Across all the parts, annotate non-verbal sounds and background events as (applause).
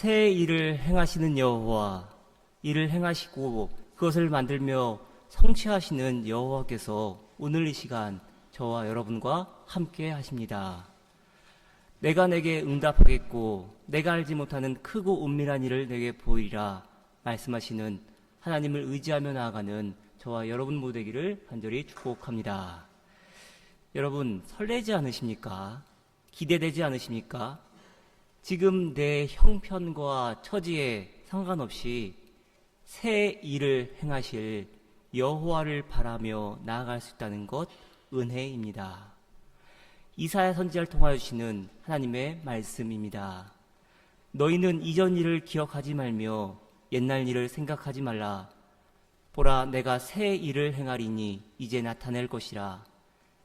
새 일을 행하시는 여호와 일을 행하시고 그것을 만들며 성취하시는 여호와께서 오늘 이 시간 저와 여러분과 함께 하십니다. 내가 내게 응답하겠고 내가 알지 못하는 크고 은밀한 일을 내게 보이리라 말씀하시는 하나님을 의지하며 나아가는 저와 여러분 모두기를 간절히 축복합니다. 여러분 설레지 않으십니까? 기대되지 않으십니까? 지금 내 형편과 처지에 상관없이 새 일을 행하실 여호와를 바라며 나아갈 수 있다는 것 은혜입니다. 이사야 선지자를 통하여 주시는 하나님의 말씀입니다. 너희는 이전 일을 기억하지 말며 옛날 일을 생각하지 말라. 보라 내가 새 일을 행하리니 이제 나타낼 것이라.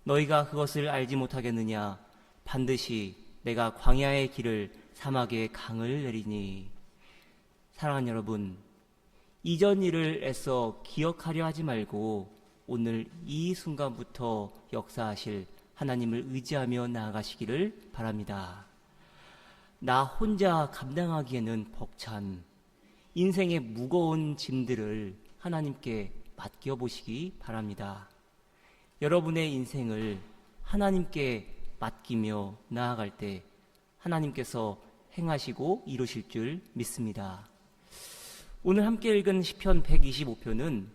너희가 그것을 알지 못하겠느냐? 반드시 내가 광야의 길을 사막의 강을 내리니. 사랑하는 여러분, 이전 일을 애써 기억하려 하지 말고 오늘 이 순간부터 역사하실 하나님을 의지하며 나아가시기를 바랍니다. 나 혼자 감당하기에는 벅찬 인생의 무거운 짐들을 하나님께 맡겨보시기 바랍니다. 여러분의 인생을 하나님께 맡기며 나아갈 때 하나님께서 행하시고 이루실 줄 믿습니다. 오늘 함께 읽은 시편 125편은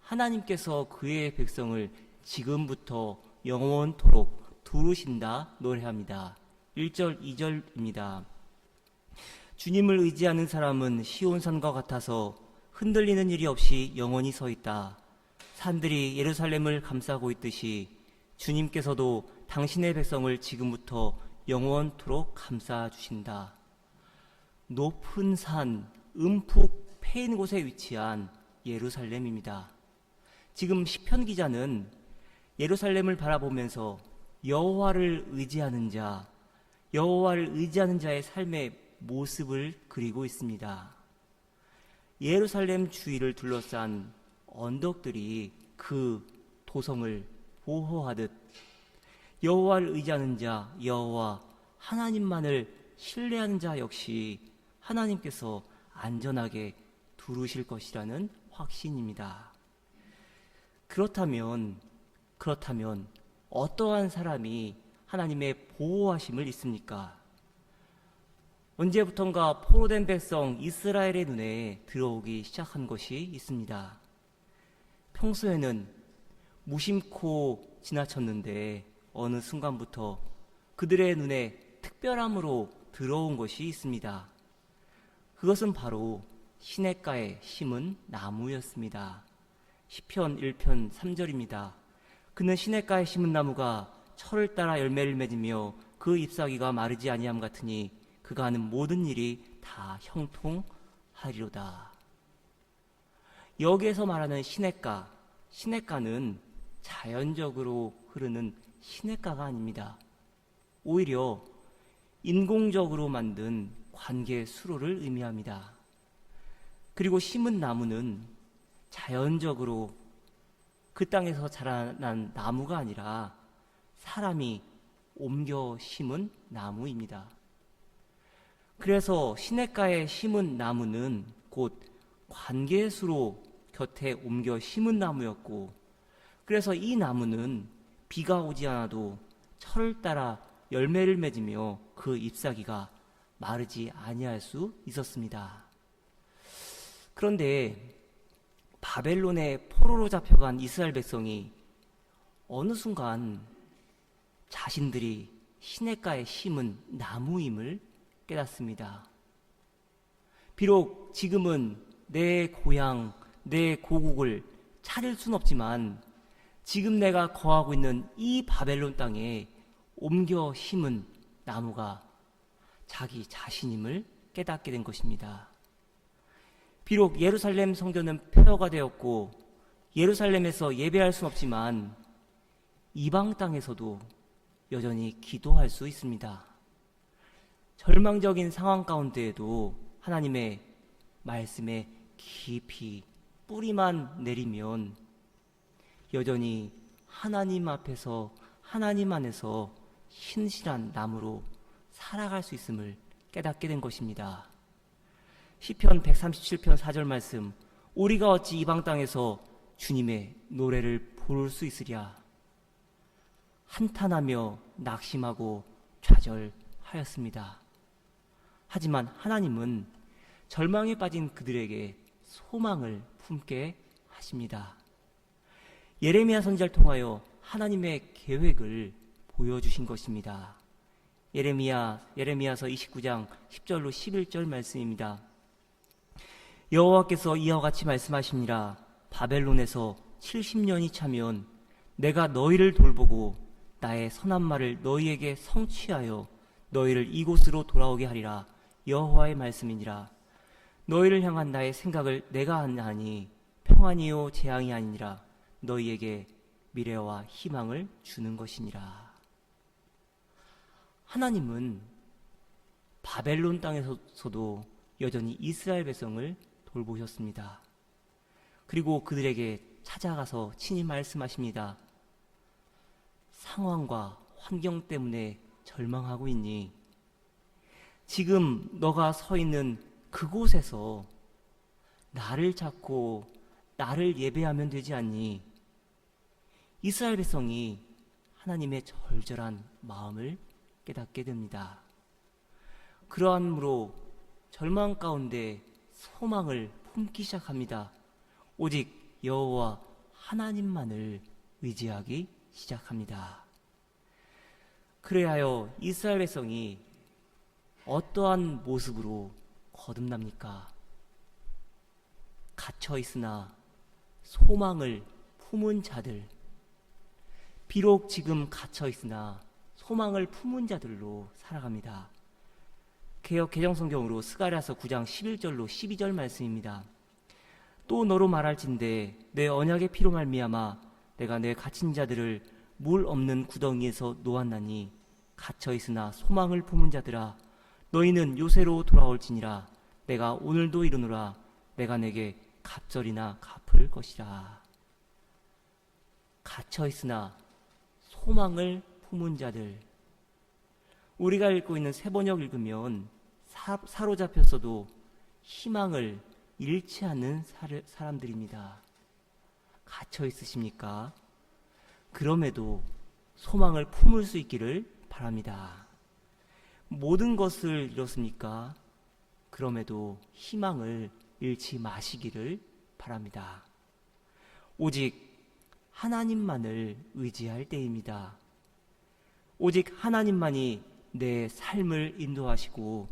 하나님께서 그의 백성을 지금부터 영원토록 두르신다 노래합니다. 1절, 2절입니다. 주님을 의지하는 사람은 시온산과 같아서 흔들리는 일이 없이 영원히 서 있다. 산들이 예루살렘을 감싸고 있듯이 주님께서도 당신의 백성을 지금부터 영원토록 감싸 주신다. 높은 산, 음푹 패인 곳에 위치한 예루살렘입니다. 지금 시편 기자는 예루살렘을 바라보면서 여호와를 의지하는 자, 여호와를 의지하는 자의 삶의 모습을 그리고 있습니다. 예루살렘 주위를 둘러싼 언덕들이 그 도성을 보호하듯 여호와를 의지하는 자, 여호와 하나님만을 신뢰하는 자 역시 하나님께서 안전하게 두르실 것이라는 확신입니다. 그렇다면 그렇다면 어떠한 사람이 하나님의 보호하심을 있습니까? 언제부턴가 포로된 백성 이스라엘의 눈에 들어오기 시작한 것이 있습니다. 평소에는 무심코 지나쳤는데 어느 순간부터 그들의 눈에 특별함으로 들어온 것이 있습니다. 그것은 바로 시냇가에 심은 나무였습니다. 시편 1편 3절입니다. 그는 시냇가에 심은 나무가 철을 따라 열매를 맺으며 그 잎사귀가 마르지 아니함 같으니 그가 하는 모든 일이 다 형통하리로다. 여기에서 말하는 시냇가, 시냇가는 자연적으로 흐르는 시냇가가 아닙니다. 오히려 인공적으로 만든 관계 수로를 의미합니다. 그리고 심은 나무는 자연적으로 그 땅에서 자라난 나무가 아니라 사람이 옮겨 심은 나무입니다. 그래서 시냇가에 심은 나무는 곧 관계수로 곁에 옮겨 심은 나무였고, 그래서 이 나무는 비가 오지 않아도 철을 따라 열매를 맺으며 그 잎사귀가 마르지 아니할 수 있었습니다. 그런데 바벨론의 포로로 잡혀간 이스라엘 백성이 어느 순간 자신들이 시냇가에 심은 나무임을 깨닫습니다. 비록 지금은 내 고향, 내 고국을 찾을 순 없지만 지금 내가 거하고 있는 이 바벨론 땅에 옮겨 심은 나무가 자기 자신임을 깨닫게 된 것입니다. 비록 예루살렘 성전은 폐허가 되었고 예루살렘에서 예배할 수는 없지만 이방 땅에서도 여전히 기도할 수 있습니다. 절망적인 상황 가운데에도 하나님의 말씀에 깊이 뿌리만 내리면 여전히 하나님 앞에서 하나님 안에서 신실한 나무로 살아갈 수 있음을 깨닫게 된 것입니다. 시편 137편 4절 말씀 우리가 어찌 이방 땅에서 주님의 노래를 부를 수 있으랴 한탄하며 낙심하고 좌절하였습니다. 하지만 하나님은 절망에 빠진 그들에게 소망을 품게 하십니다. 예레미야 선지자를 통하여 하나님의 계획을 보여주신 것입니다. 예레미야 예레미야서 29장 10절로 11절 말씀입니다. 여호와께서 이와 같이 말씀하시니라 바벨론에서 70년이 차면 내가 너희를 돌보고 나의 선한 말을 너희에게 성취하여 너희를 이곳으로 돌아오게 하리라. 여호와의 말씀이니라. 너희를 향한 나의 생각을 내가 하니 평안이요 재앙이 아니니라. 너희에게 미래와 희망을 주는 것이니라 하나님은 바벨론 땅에서도 여전히 이스라엘 백성을 돌보셨습니다. 그리고 그들에게 찾아가서 친히 말씀하십니다. 상황과 환경 때문에 절망하고 있니? 지금 너가 서 있는 그곳에서 나를 찾고 나를 예배하면 되지 않니? 이스라엘 백성이 하나님의 절절한 마음을 깨닫게 됩니다. 그러함으로 절망 가운데 소망을 품기 시작합니다. 오직 여호와 하나님만을 의지하기 시작합니다. 그래하여 이스라엘 백성이 어떠한 모습으로 거듭납니까? 갇혀 있으나 소망을 품은 자들, 비록 지금 갇혀 있으나 소망을 품은 자들로 살아갑니다. 개혁 개정성경으로 스가랴서 9장 11절로 12절 말씀입니다. 또 너로 말할진대 내 언약의 피로 말미암아 내가 내 갇힌 자들을 물 없는 구덩이에서 놓았나니 갇혀 있으나 소망을 품은 자들아 너희는 요새로 돌아올지니라 내가 오늘도 이르노라 내가 내게 갑절이나 갚을 것이라 갇혀 있으나 소망을 품은 자들 우리가 읽고 있는 세번역 읽으면 사, 사로잡혔어도 희망을 잃지 않는 사람들입니다. 갇혀 있으십니까? 그럼에도 소망을 품을 수 있기를 바랍니다. 모든 것을 잃었습니까? 그럼에도 희망을 잃지 마시기를 바랍니다. 오직 하나님만을 의지할 때입니다. 오직 하나님만이 내 삶을 인도하시고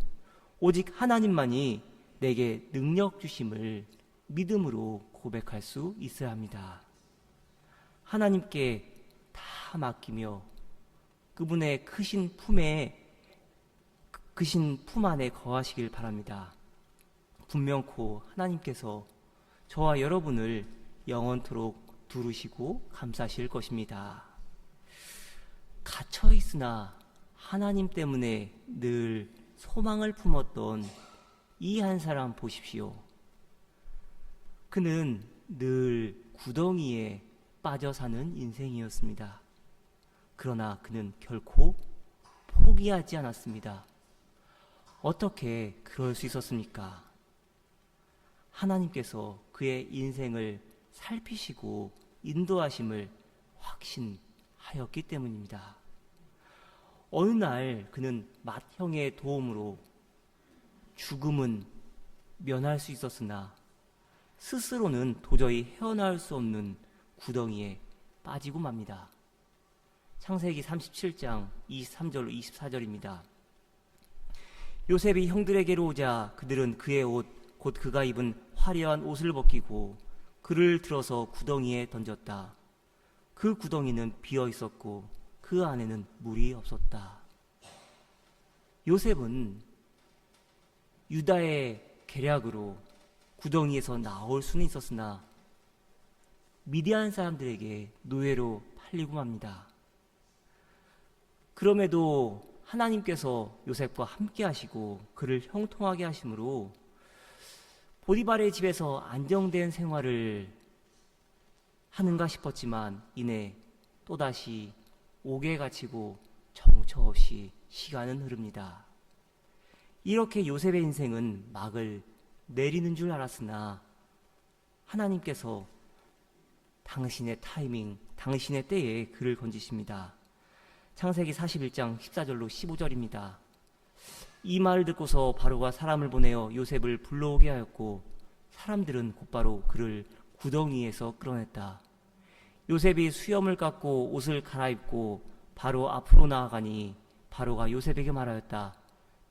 오직 하나님만이 내게 능력 주심을 믿음으로 고백할 수 있어야 합니다. 하나님께 다 맡기며 그분의 크신 품에 크신 품 안에 거하시길 바랍니다. 분명코 하나님께서 저와 여러분을 영원토록 두르시고 감사하실 것입니다. 갇혀 있으나 하나님 때문에 늘 소망을 품었던 이 한 사람 보십시오. 그는 늘 구덩이에 빠져 사는 인생이었습니다. 그러나 그는 결코 포기하지 않았습니다. 어떻게 그럴 수 있었습니까? 하나님께서 그의 인생을 살피시고 인도하심을 확신 하였기 때문입니다. 어느 날 그는 맏형의 도움으로 죽음은 면할 수 있었으나 스스로는 도저히 헤어나올 수 없는 구덩이에 빠지고 맙니다. 창세기 37장 23절로 24절입니다. 요셉이 형들에게로 오자 그들은 그의 옷, 곧 그가 입은 화려한 옷을 벗기고 그를 들어서 구덩이에 던졌다. 그 구덩이는 비어 있었고 그 안에는 물이 없었다. 요셉은 유다의 계략으로 구덩이에서 나올 수는 있었으나 미디안 사람들에게 노예로 팔리고 맙니다. 그럼에도 하나님께서 요셉과 함께 하시고 그를 형통하게 하심으로 보디발의 집에서 안정된 생활을 하는가 싶었지만 이내 또다시 옥에 갇히고 정처 없이 시간은 흐릅니다. 이렇게 요셉의 인생은 막을 내리는 줄 알았으나 하나님께서 당신의 타이밍, 당신의 때에 그를 건지십니다. 창세기 41장 14절로 15절입니다. 이 말을 듣고서 바로가 사람을 보내어 요셉을 불러오게 하였고 사람들은 곧바로 그를 구덩이에서 끌어냈다. 요셉이 수염을 깎고 옷을 갈아입고 바로 앞으로 나아가니 바로가 요셉에게 말하였다.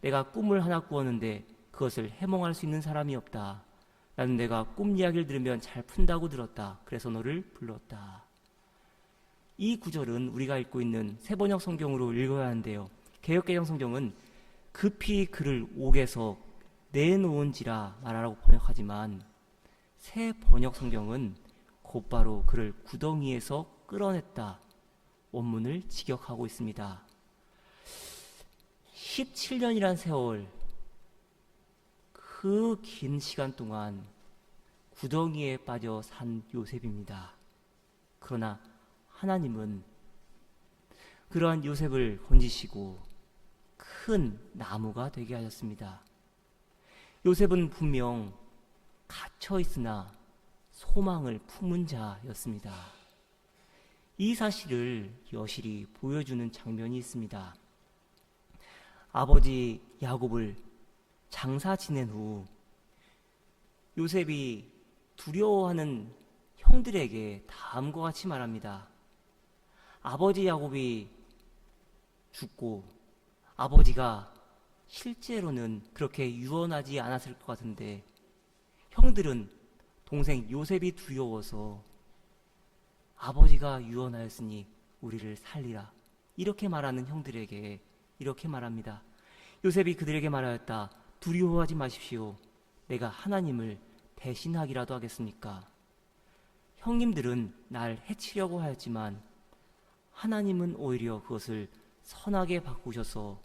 내가 꿈을 하나 꾸었는데 그것을 해몽할 수 있는 사람이 없다. 나는 내가 꿈 이야기를 들으면 잘 푼다고 들었다. 그래서 너를 불렀다. 이 구절은 우리가 읽고 있는 세번역 성경으로 읽어야 하는데요. 개혁개정 성경은 급히 그를 옥에서 내놓은지라 말하라고 번역하지만 새 번역 성경은 곧바로 그를 구덩이에서 끌어냈다. 원문을 직역하고 있습니다. 17년이란 세월, 그 긴 시간 동안 구덩이에 빠져 산 요셉입니다. 그러나 하나님은 그러한 요셉을 건지시고 큰 나무가 되게 하셨습니다. 요셉은 분명 갇혀 있으나 소망을 품은 자였습니다. 이 사실을 여실히 보여주는 장면이 있습니다. 아버지 야곱을 장사 지낸 후 요셉이 두려워하는 형들에게 다음과 같이 말합니다. 아버지 야곱이 죽고 아버지가 실제로는 그렇게 유언하지 않았을 것 같은데 형들은 동생 요셉이 두려워서 아버지가 유언하였으니 우리를 살리라. 이렇게 말하는 형들에게 이렇게 말합니다. 요셉이 그들에게 말하였다. 두려워하지 마십시오. 내가 하나님을 대신하기라도 하겠습니까? 형님들은 날 해치려고 하였지만 하나님은 오히려 그것을 선하게 바꾸셔서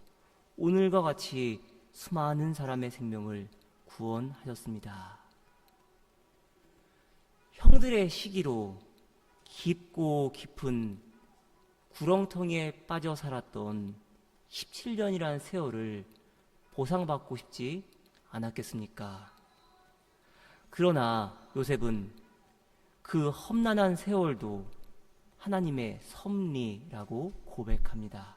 오늘과 같이 수많은 사람의 생명을 구원하셨습니다. 형들의 시기로 깊고 깊은 구렁텅이에 빠져 살았던 17년이라는 세월을 보상받고 싶지 않았겠습니까? 그러나 요셉은 그 험난한 세월도 하나님의 섭리라고 고백합니다.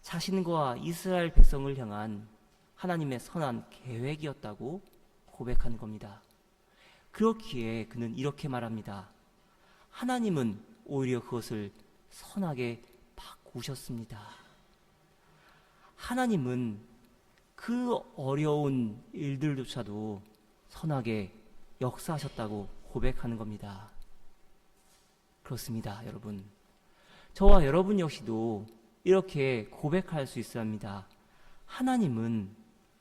자신과 이스라엘 백성을 향한 하나님의 선한 계획이었다고 고백하는 겁니다. 그렇기에 그는 이렇게 말합니다. 하나님은 오히려 그것을 선하게 바꾸셨습니다. 하나님은 그 어려운 일들조차도 선하게 역사하셨다고 고백하는 겁니다. 그렇습니다, 여러분. 저와 여러분 역시도 이렇게 고백할 수 있어야 합니다. 하나님은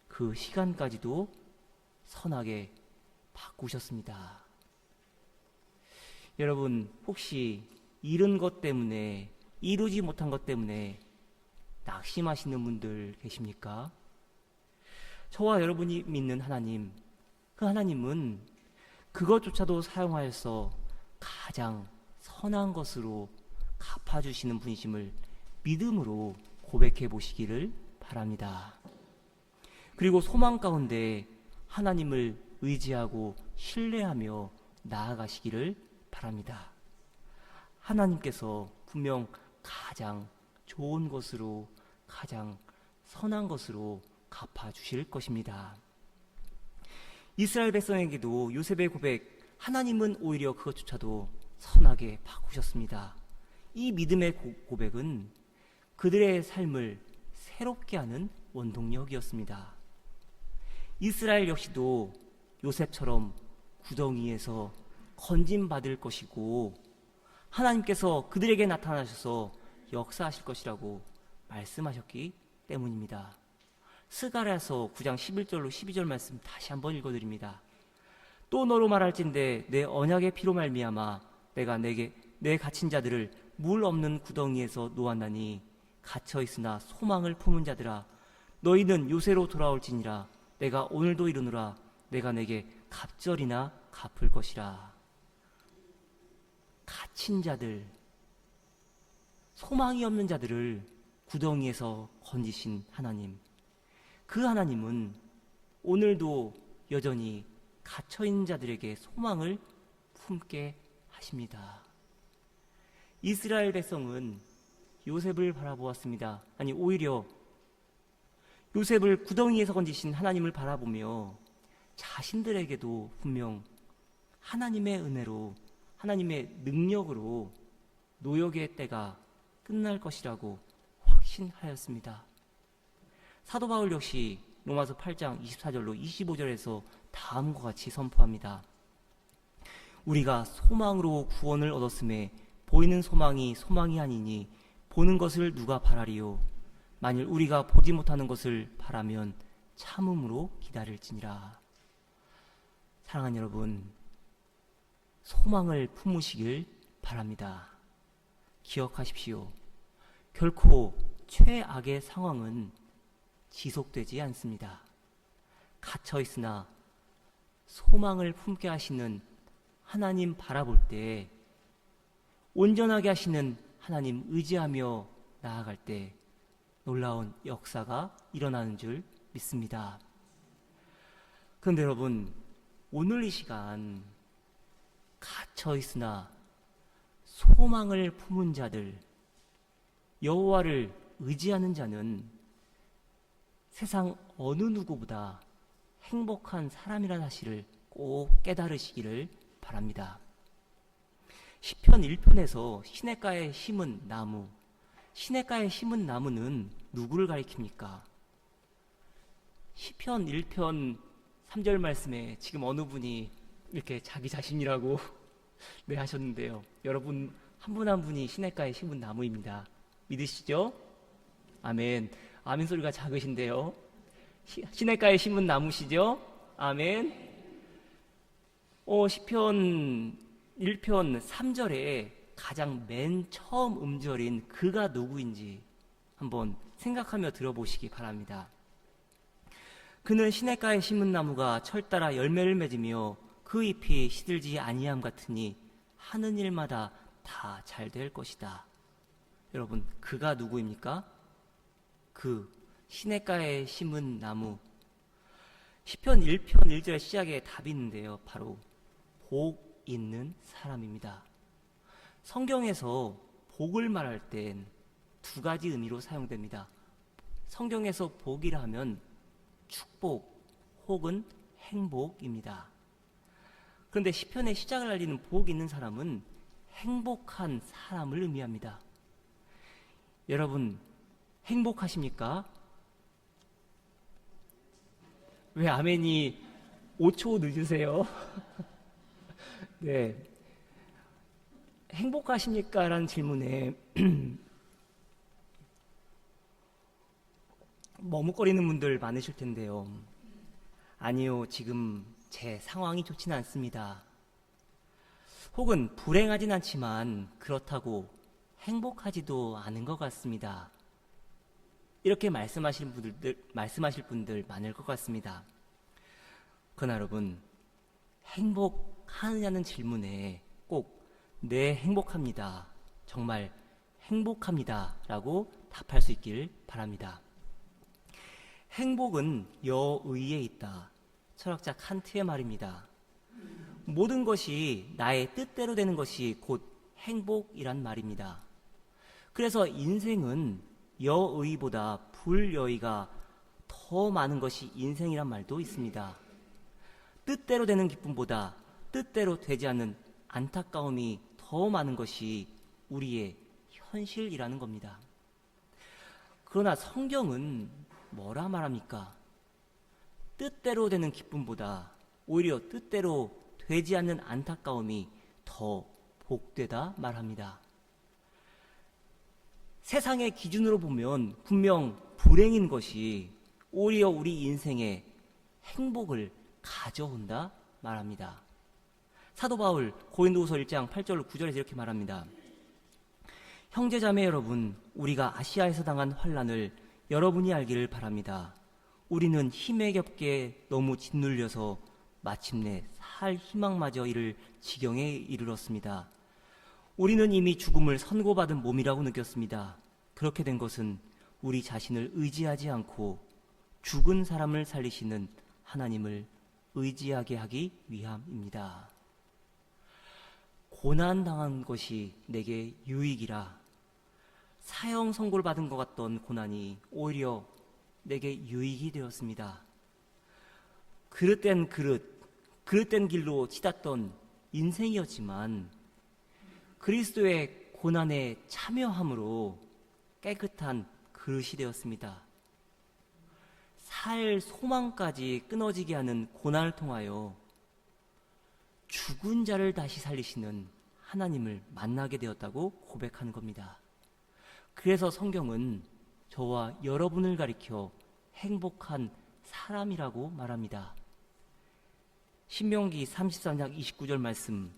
그 시간까지도 선하게 바꾸셨습니다. 여러분, 혹시 잃은 것 때문에, 이루지 못한 것 때문에 낙심하시는 분들 계십니까? 저와 여러분이 믿는 하나님, 그 하나님은 그것조차도 사용하여서 가장 선한 것으로 갚아주시는 분이심을 믿음으로 고백해 보시기를 바랍니다. 그리고 소망 가운데 하나님을 의지하고 신뢰하며 나아가시기를 바랍니다. 하나님께서 분명 가장 좋은 것으로 가장 선한 것으로 갚아 주실 것입니다. 이스라엘 백성에게도 요셉의 고백, 하나님은 오히려 그것조차도 선하게 바꾸셨습니다. 이 믿음의 고백은 그들의 삶을 새롭게 하는 원동력이었습니다. 이스라엘 역시도 요셉처럼 구덩이에서 건진받을 것이고 하나님께서 그들에게 나타나셔서 역사하실 것이라고 말씀하셨기 때문입니다. 스가랴서 9장 11절로 12절 말씀 다시 한번 읽어드립니다. 또 너로 말할진대 내 언약의 피로 말미암아 내가 내게 내 갇힌 자들을 물 없는 구덩이에서 놓았나니 갇혀 있으나 소망을 품은 자들아 너희는 요새로 돌아올지니라 내가 오늘도 이르노라 내가 내게 갑절이나 갚을 것이라 갇힌 자들 소망이 없는 자들을 구덩이에서 건지신 하나님 그 하나님은 오늘도 여전히 갇혀 있는 자들에게 소망을 품게 하십니다. 이스라엘 백성은 요셉을 바라보았습니다. 아니 오히려 요셉을 구덩이에서 건지신 하나님을 바라보며 자신들에게도 분명 하나님의 은혜로 하나님의 능력으로 노역의 때가 끝날 것이라고 확신하였습니다. 사도 바울 역시 로마서 8장 24절로 25절에서 다음과 같이 선포합니다. 우리가 소망으로 구원을 얻었음에 보이는 소망이 소망이 아니니 보는 것을 누가 바라리요 만일 우리가 보지 못하는 것을 바라면 참음으로 기다릴지니라. 사랑하는 여러분, 소망을 품으시길 바랍니다. 기억하십시오. 결코 최악의 상황은 지속되지 않습니다. 갇혀 있으나 소망을 품게 하시는 하나님 바라볼 때 온전하게 하시는 하나님 의지하며 나아갈 때 놀라운 역사가 일어나는 줄 믿습니다. 그런데 여러분, 오늘 이 시간 갇혀 있으나 소망을 품은 자들, 여호와를 의지하는 자는 세상 어느 누구보다 행복한 사람이라는 사실을 꼭 깨달으시기를 바랍니다. 시편 1편에서 시냇가에 심은 나무, 시냇가에 심은 나무는 누구를 가리킵니까? 시편 1편 3절 말씀에 지금 어느 분이 이렇게 자기 자신이라고 (laughs) 네 하셨는데요. 여러분 한 분 한 분이 시냇가에 심은 나무입니다. 믿으시죠? 아멘. 아멘 소리가 작으신데요. 시, 시냇가에 심은 나무시죠? 아멘. 어, 시편 1편 3절에 가장 맨 처음 음절인 그가 누구인지 한번 생각하며 들어보시기 바랍니다. 그는 시냇가에 심은 나무가 철 따라 열매를 맺으며 그 잎이 시들지 아니함 같으니 하는 일마다 다 잘 될 것이다. 여러분, 그가 누구입니까? 그 시냇가에 심은 나무. 시편 1편 1절 시작에 답이 있는데요. 바로 복 있는 사람입니다. 성경에서 복을 말할 땐 두 가지 의미로 사용됩니다. 성경에서 복이라 하면 축복 혹은 행복입니다. 그런데 시편의 시작을 알리는 복 있는 사람은 행복한 사람을 의미합니다. 여러분 행복하십니까? 왜 아멘이 5초 늦으세요? (laughs) 네. 행복하십니까? 라는 질문에 (clears throat) 머뭇거리는 분들 많으실 텐데요. 아니요, 지금 제 상황이 좋지는 않습니다. 혹은 불행하진 않지만 그렇다고 행복하지도 않은 것 같습니다. 이렇게 말씀하실 분들, 말씀하실 분들 많을 것 같습니다. 그러나 여러분, 행복하느냐는 질문에 꼭 네, 행복합니다. 정말 행복합니다. 라고 답할 수 있길 바랍니다. 행복은 여의에 있다. 철학자 칸트의 말입니다. 모든 것이 나의 뜻대로 되는 것이 곧 행복이란 말입니다. 그래서 인생은 여의보다 불여의가 더 많은 것이 인생이란 말도 있습니다. 뜻대로 되는 기쁨보다 뜻대로 되지 않는 안타까움이 더 많은 것이 우리의 현실이라는 겁니다. 그러나 성경은 뭐라 말합니까? 뜻대로 되는 기쁨보다 오히려 뜻대로 되지 않는 안타까움이 더 복되다 말합니다. 세상의 기준으로 보면 분명 불행인 것이 오히려 우리 인생에 행복을 가져온다 말합니다. 사도 바울 고린도후서 1장 8절 9절에서 이렇게 말합니다. 형제자매 여러분, 우리가 아시아에서 당한 환란을 여러분이 알기를 바랍니다. 우리는 힘에 겹게 너무 짓눌려서 마침내 살 희망마저 이를 지경에 이르렀습니다. 우리는 이미 죽음을 선고받은 몸이라고 느꼈습니다. 그렇게 된 것은 우리 자신을 의지하지 않고 죽은 사람을 살리시는 하나님을 의지하게 하기 위함입니다. 고난 당한 것이 내게 유익이라 사형 선고를 받은 것 같던 고난이 오히려 내게 유익이 되었습니다. 그릇된 그릇, 그릇된 길로 치닫던 인생이었지만 그리스도의 고난에 참여함으로 깨끗한 그릇이 되었습니다. 살 소망까지 끊어지게 하는 고난을 통하여 죽은 자를 다시 살리시는 하나님을 만나게 되었다고 고백하는 겁니다. 그래서 성경은 저와 여러분을 가리켜 행복한 사람이라고 말합니다. 신명기 33장 29절 말씀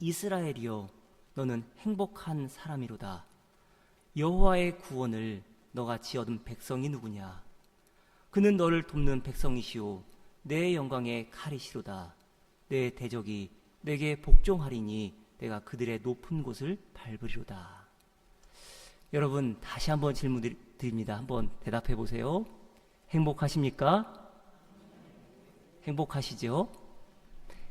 이스라엘이여 너는 행복한 사람이로다. 여호와의 구원을 너같이 얻은 백성이 누구냐? 그는 너를 돕는 백성이시오. 내 영광의 칼이시로다. 내 대적이 내게 복종하리니 내가 그들의 높은 곳을 밟으리로다. 여러분 다시 한번 질문 드립니다. 한번 대답해 보세요. 행복하십니까? 행복하시죠?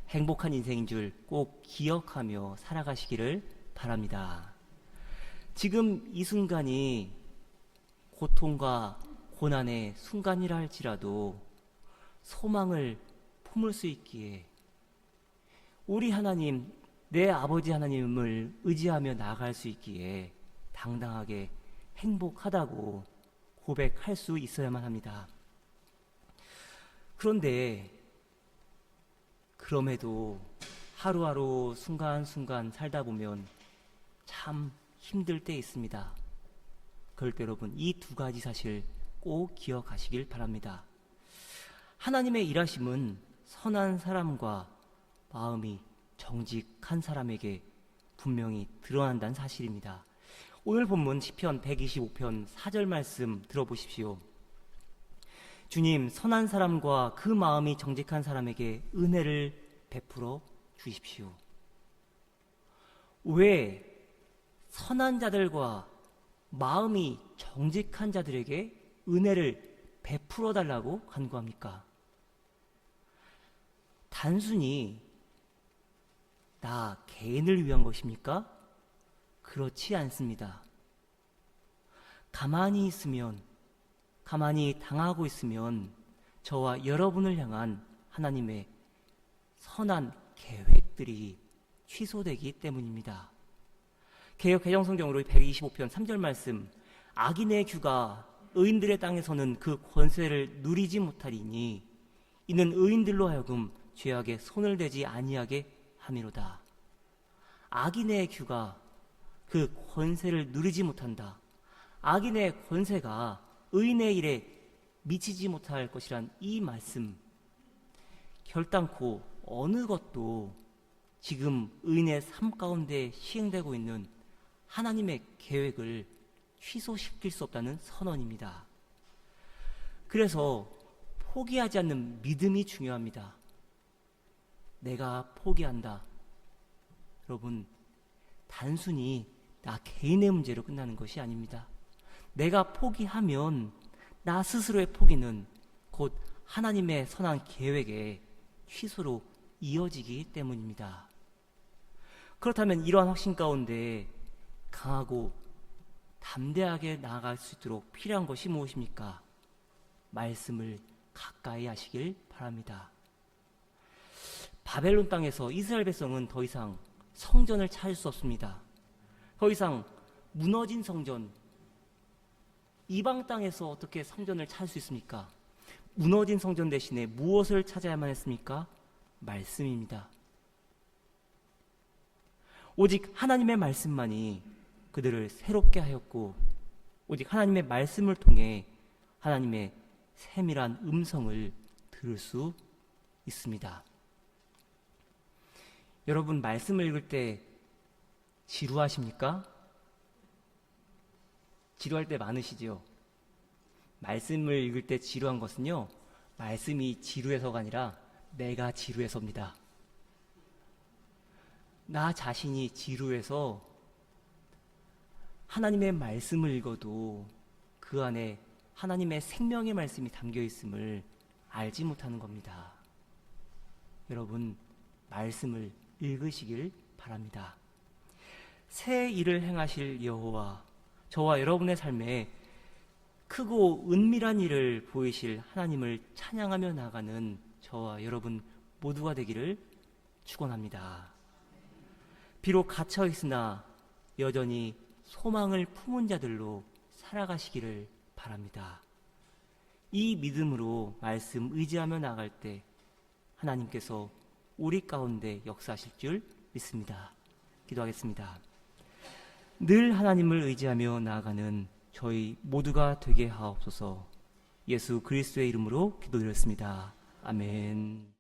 행복한 인생인 줄 꼭 기억하며 살아가시기를 바랍니다. 지금 이 순간이 고통과 고난의 순간이라 할지라도 소망을 품을 수 있기에 우리 하나님, 내 아버지 하나님을 의지하며 나아갈 수 있기에 당당하게 행복하다고 고백할 수 있어야만 합니다. 그런데 그럼에도 하루하루 순간순간 살다 보면 참 힘들 때 있습니다. 그럴 때 여러분 이 두 가지 사실 꼭 기억하시길 바랍니다. 하나님의 일하심은 선한 사람과 마음이 정직한 사람에게 분명히 드러난다는 사실입니다. 오늘 본문 시편 125편 4절 말씀 들어보십시오. 주님 선한 사람과 그 마음이 정직한 사람에게 은혜를 베풀어 주십시오. 왜 선한 자들과 마음이 정직한 자들에게 은혜를 베풀어 달라고 간구합니까? 단순히 나 개인을 위한 것입니까? 그렇지 않습니다. 가만히 있으면, 가만히 당하고 있으면 저와 여러분을 향한 하나님의 선한 계획들이 취소되기 때문입니다. 개혁 개정성경으로 125편 3절 말씀 악인의 규가 의인들의 땅에서는 그 권세를 누리지 못하리니 이는 의인들로 하여금 죄악에 손을 대지 아니하게 함이로다. 악인의 규가 그 권세를 누리지 못한다. 악인의 권세가 의인의 일에 미치지 못할 것이란 이 말씀 결단코 어느 것도 지금 의인의 삶 가운데 시행되고 있는 하나님의 계획을 취소시킬 수 없다는 선언입니다. 그래서 포기하지 않는 믿음이 중요합니다. 내가 포기한다. 여러분, 단순히 나 개인의 문제로 끝나는 것이 아닙니다. 내가 포기하면 나 스스로의 포기는 곧 하나님의 선한 계획의 취소로 이어지기 때문입니다. 그렇다면 이러한 확신 가운데 강하고 담대하게 나아갈 수 있도록 필요한 것이 무엇입니까? 말씀을 가까이 하시길 바랍니다. 바벨론 땅에서 이스라엘 백성은 더 이상 성전을 찾을 수 없습니다. 더 이상 무너진 성전, 이방 땅에서 어떻게 성전을 찾을 수 있습니까? 무너진 성전 대신에 무엇을 찾아야만 했습니까? 말씀입니다. 오직 하나님의 말씀만이 그들을 새롭게 하였고, 오직 하나님의 말씀을 통해 하나님의 세밀한 음성을 들을 수 있습니다. 여러분, 말씀을 읽을 때 지루하십니까? 지루할 때 많으시지요? 말씀을 읽을 때 지루한 것은요, 말씀이 지루해서가 아니라 내가 지루해서입니다. 나 자신이 지루해서 하나님의 말씀을 읽어도 그 안에 하나님의 생명의 말씀이 담겨 있음을 알지 못하는 겁니다. 여러분 말씀을 읽으시길 바랍니다. 새 일을 행하실 여호와 저와 여러분의 삶에 크고 은밀한 일을 보이실 하나님을 찬양하며 나가는 저와 여러분 모두가 되기를 축원합니다. 비록 갇혀 있으나 여전히 소망을 품은 자들로 살아가시기를 바랍니다. 이 믿음으로 말씀 의지하며 나갈 때 하나님께서 우리 가운데 역사하실 줄 믿습니다. 기도하겠습니다. 늘 하나님을 의지하며 나아가는 저희 모두가 되게 하옵소서 예수 그리스도의 이름으로 기도드렸습니다. 아멘.